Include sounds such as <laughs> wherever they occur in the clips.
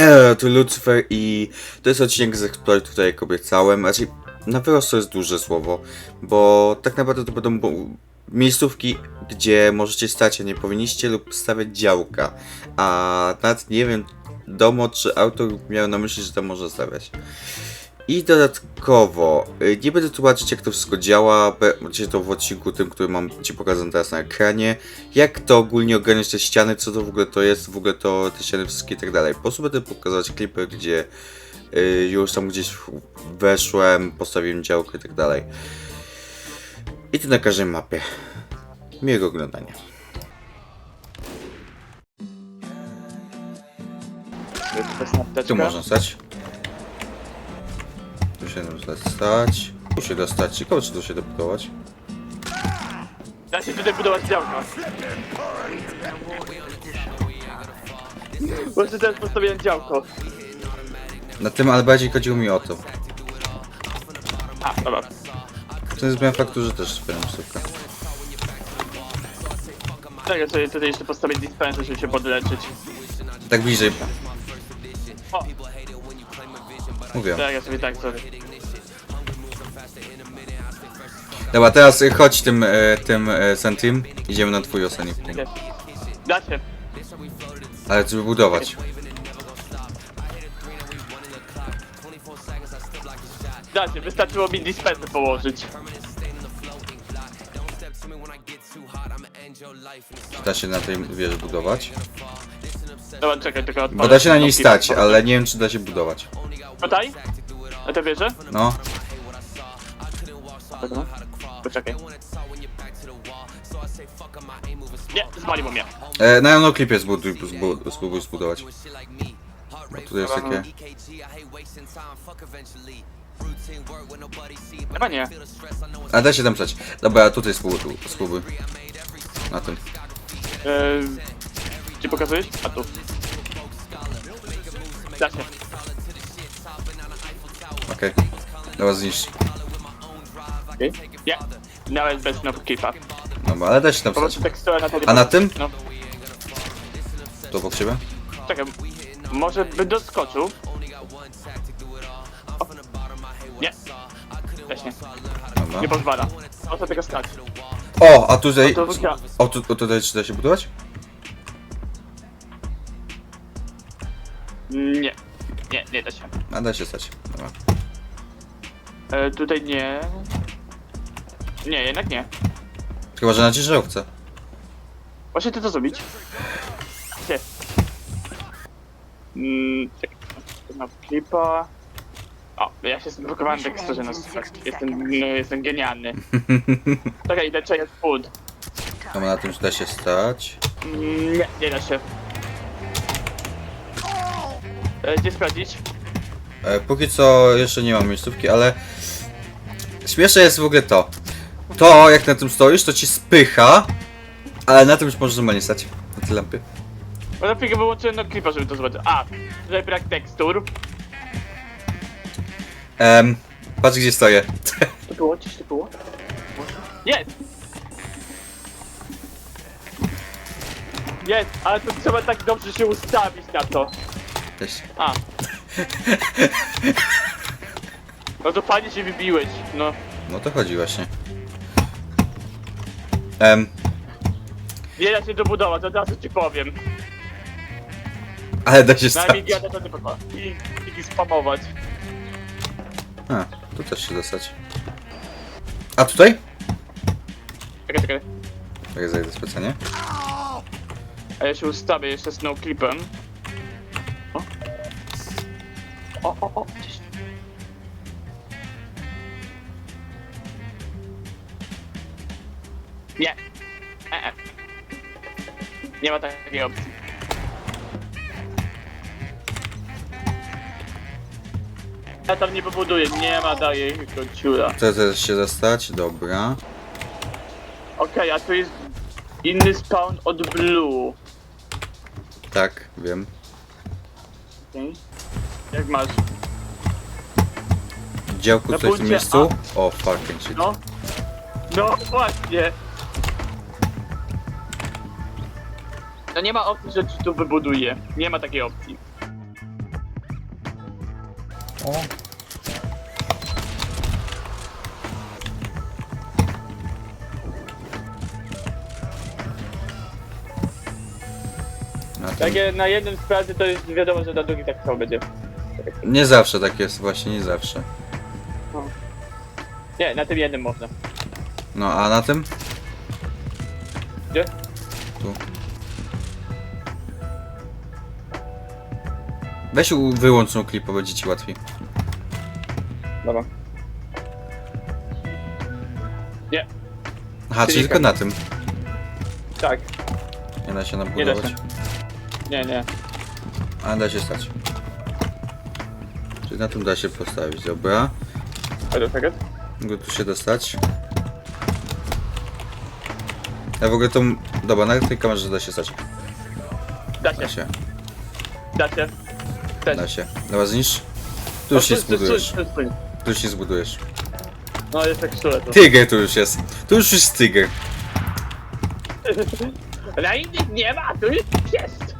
Eee, tu Lucifer i to jest odcinek z Exploit, tutaj jak obiecałem. Raczej na wyrost to jest duże słowo, bo tak naprawdę to będą miejscówki, gdzie możecie stać, a nie powinniście, lub stawiać działka. A nawet nie wiem, domo czy autor miał na myśli, że tam można stawiać. I dodatkowo, y, nie będę tłumaczyć jak to wszystko działa, będzie to w odcinku tym, który mam Ci pokazany teraz na ekranie, jak to ogólnie ogarniać te ściany, co to w ogóle to jest, w ogóle to te ściany wszystkie i tak dalej. Po prostu będę pokazywać klipy, gdzie y, już tam gdzieś weszłem, postawiłem działkę i tak dalej. I to na każdej mapie. Miłego oglądania. Tu można stać. Się da stać. Tu się da stać. Ciekawe czy tu się da budować. Da się tutaj budować działka. Właśnie teraz postawiłem działko. Na tym, ale bardziej chodziło mi o to. A, dobra. To jest zmiana faktu, że też wspieram. Tak, ja sobie tutaj jeszcze postawię dispenser, żeby się podleczyć. Tak bliżej. O, Mówię. tak, ja sobie tak sorry. Dobra, teraz y, chodź tym, e, tym Sentim. Idziemy na twój ostatni punkt. Da się. Ale żeby budować. Da się, wystarczyło mi dispenser położyć. Czy da się na tej wieży budować? Dobra, czekaj, tylko. Bo da się na niej stać, ale nie wiem czy da się budować. Tutaj? Na te wieże? No. Dobra. Poczekaj. Nie, zwaliło mnie. E, na no klipie zbuduj, zbu, spróbuj zbudować. Bo tutaj jest takie... Chyba nie. A da się tam stać. Dobra, a tutaj spróbuj. spróbuj. Na tym. Eee, gdzie pokazujesz? A tu. Da się. Okej. Dobra, zniszcz. Okay. Nie. Nawet bez no keepa. Dobra, ale da się tam Po stać. prostu tekstura na tyle. A na tym? No, To obok siebie? czekaj. Może by doskoczył. O. Nie. Też nie. Dobra. Nie pozwala. O to tego stać. O, a. To wróciła. O, tu, o tutaj czy da się budować? Nie. Nie, nie da się. A da się stać. Dobra. E, tutaj nie. Nie, jednak nie. Chyba, że na ciężarówce. Właśnie ty to zrobić. Nie. Mm, czekaj. Na klipa. O, ja się zblokowałem teksturze na Jestem, no, jestem genialny. <laughs> Czekaj, idę czekać food. Dobra, na tym da się stać. Mm, Nie, nie da się. E, gdzie sprawdzić? E, póki co jeszcze nie mam miejscówki, ale... Śmieszne jest w ogóle to. To, jak na tym stoisz, to ci spycha, ale na tym już możesz normalnie stać. Na tej lampie. Bo na chwilę wyłączyłem no klipa, żeby to zobaczyć. A, tutaj brak tekstur. Em, patrz gdzie stoję. To było? Czyż to było? Jest! Jest, ale to trzeba tak dobrze się ustawić na to. Cześć. A. <laughs> No to fajnie się wybiłeś, no. No to chodzi właśnie. Em, Nie da się dobudować, od razu ci powiem. ale da się Na stać. Nvidia to nie pozwala. I, i spamować. A, tu też się dostać. A tutaj? Czekaj, czekaj. Tak, zajdę specjalnie. A ja się ustawię jeszcze z noclipem. O. O, o, o, Nie. E, e. Nie ma takiej opcji. Ja tam nie pobuduję, nie ma takiego ciura. Też się zastać, dobra. Okej, a tu jest inny spawn od blue. Tak, wiem. Okej. Jak masz? Działku Na coś w tym punkcie miejscu? O, fucking shit. No. No właśnie. No nie ma opcji, że ci tu wybuduje. Nie ma takiej opcji. O, Na tym. Takie na jednym sprawdzie to jest wiadomo, że na drugim tak samo będzie. Nie zawsze tak jest, właśnie nie zawsze. Nie, na tym jednym można. No, a na tym? Gdzie? Tu. Weź u- wyłącz tą klipę, będzie ci łatwiej. Dobra. Nie, Aha, czyli Czyli tylko tak. na tym. tak. Nie da się Nie da nabudować. się. Nie, nie. A da się stać. Czyli na tym da się postawić, dobra. A second. Mogę tu się dostać. Ja w ogóle tą... Dobra, na tej kamerze da się stać. Da Da się, się, da się. Też. da się. Dobra, zniszcz. Tu już się O, tu- tu- zbudujesz. tu- już się zbudujesz. No jest tak to. Tiger tu już jest. Tu już jest Tiger. Na <laughs> innych nie ma, tu jest. jest.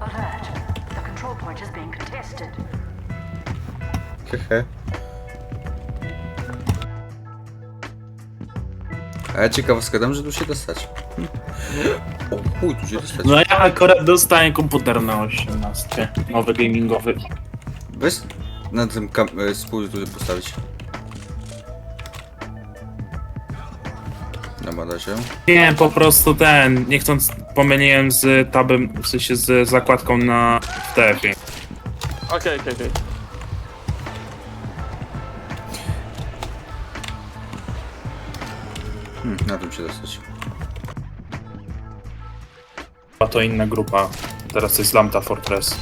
Alert. The control point is being contested. Hehe. A ja ciekawostka dam, że tu się dostać. O chuj, tu się dostać. No ja akurat dostałem komputer na 18, nowy gamingowy. Weź na tym kam- e, spójrz tutaj postawić. Dobra, da się. Nie, po prostu ten, nie chcąc, pomyliłem z tabem, w sensie z zakładką na TF-ie. Okej, okej, okej. Hm, na tym się dostać. A to inna grupa. Teraz to jest Lambda Fortress.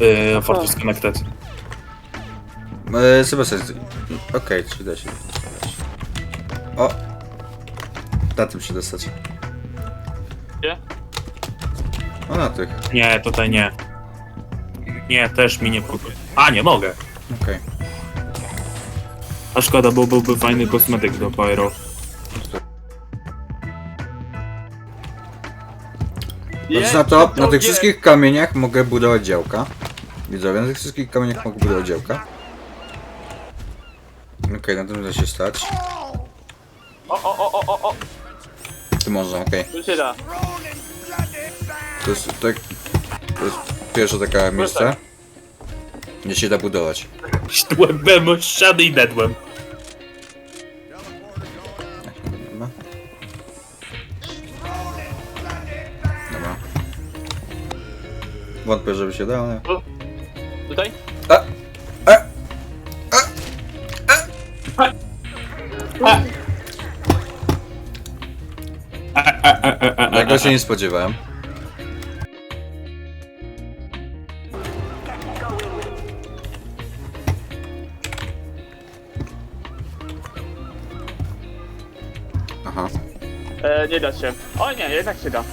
Yy, Fortress Connected. E, Sebastian, okej, czy da się. O! Na tym się dostać. Gdzie? O, na tych. Nie, tutaj nie. Nie, też mi nie próbuje. A, nie mogę. Okej. A szkoda, bo byłby fajny kosmetyk do Pyro. Patrz na to, na tych wszystkich kamieniach mogę budować działka. Widzowie, na tych wszystkich kamieniach mogę budować działka. Okej, na tym da się stać. O, o, o, o, o, o. Tu można, okej. Tu się da. To jest tak. To jest pierwsze takie miejsce. Gdzie się da budować. O ściany i dedłem. Wątpię, żeby się dało, ale... Tu. Tutaj? A! A! Tego się nie spodziewałem. Aha, E, nie da się. O nie, jednak się da.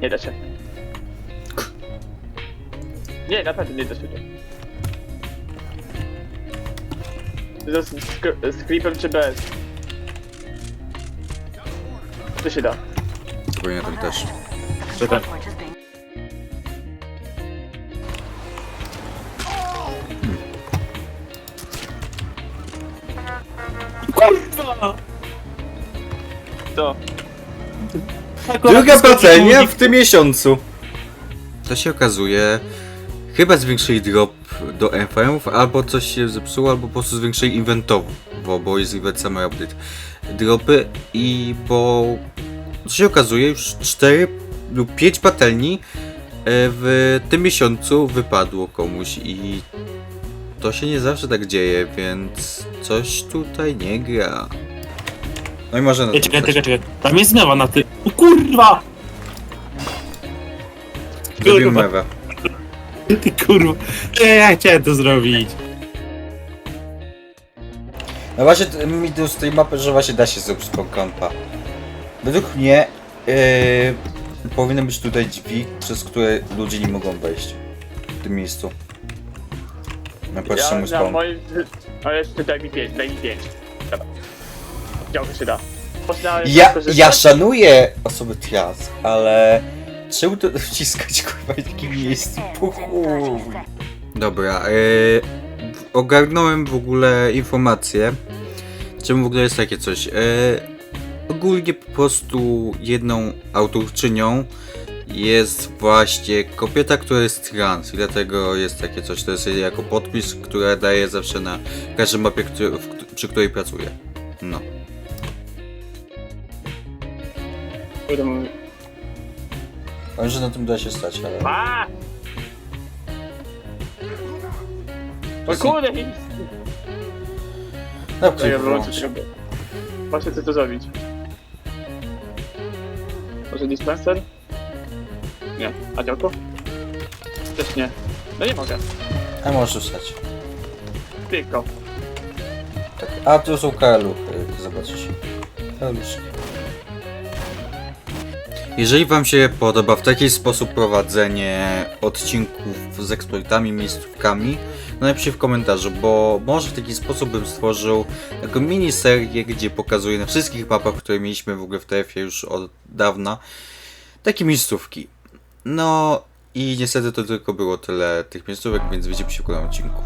Nie, nie da się. Nie, naprawdę nie da się. Z, sk- z klipem czy bez? To się da. Zupełnie tam też. Being Kurwa! To. Druga patelnia w tym miesiącu. To się okazuje, chyba zwiększyli drop do FM-ów, albo coś się zepsuło, albo po prostu zwiększyli inwentowo, bo jest event summer update. Dropy i bo co się okazuje, już 4 lub 5 patelni e, w tym miesiącu wypadło komuś i to się nie zawsze tak dzieje, więc coś tutaj nie gra. No i może na Ej, tym czekaj, czekaj, czekaj. Tam jest mewa na ty. Kurwa! Kurwa, mewę. ty <laughs> kurwa. Ej, ja chciałem to zrobić. No właśnie t- mi tu z tej mapy, że właśnie da się zrobić spoko kampa. Według mnie yy, powinny być tutaj drzwi, przez które ludzie nie mogą wejść w tym miejscu. No patrz Ja czemu na spawn. moim... Ale jeszcze daj mi pięć, daj mi pięć. Dobra. Działko się da. Można Ja, ja szanuję osoby trans, ale czemu to <laughs> wciskać kurwa w takim miejscu? Po chuj. Dobra, yy, ogarnąłem w ogóle informację, czemu w ogóle jest takie coś. Yy, ogólnie po prostu jedną autorczynią jest właśnie kobieta, która jest trans i dlatego jest takie coś. To jest jej jako podpis, który daje zawsze na każdej mapie, który, w, przy której pracuje. No. Kurde, mówię. Ale że na tym da się stać, ale... A! O kurde! nic. No, Czekaj, wyłączę tego. Właśnie chcę to zrobić. Może dispenser? Nie. A działko? Też nie. No nie mogę. A możesz wstać. Tylko. Tak. A tu są karaluchy, zobaczysz. Karaluszki. Jeżeli Wam się podoba w taki sposób prowadzenie odcinków z eksploitami, miejscówkami, no napiszcie w komentarzu, bo może w taki sposób bym stworzył taką miniserię, gdzie pokazuję na wszystkich mapach, które mieliśmy w ogóle w TF-ie już od dawna, takie miejscówki. No i niestety to tylko było tyle tych miejscówek, więc widzimy się w kolejnym odcinku.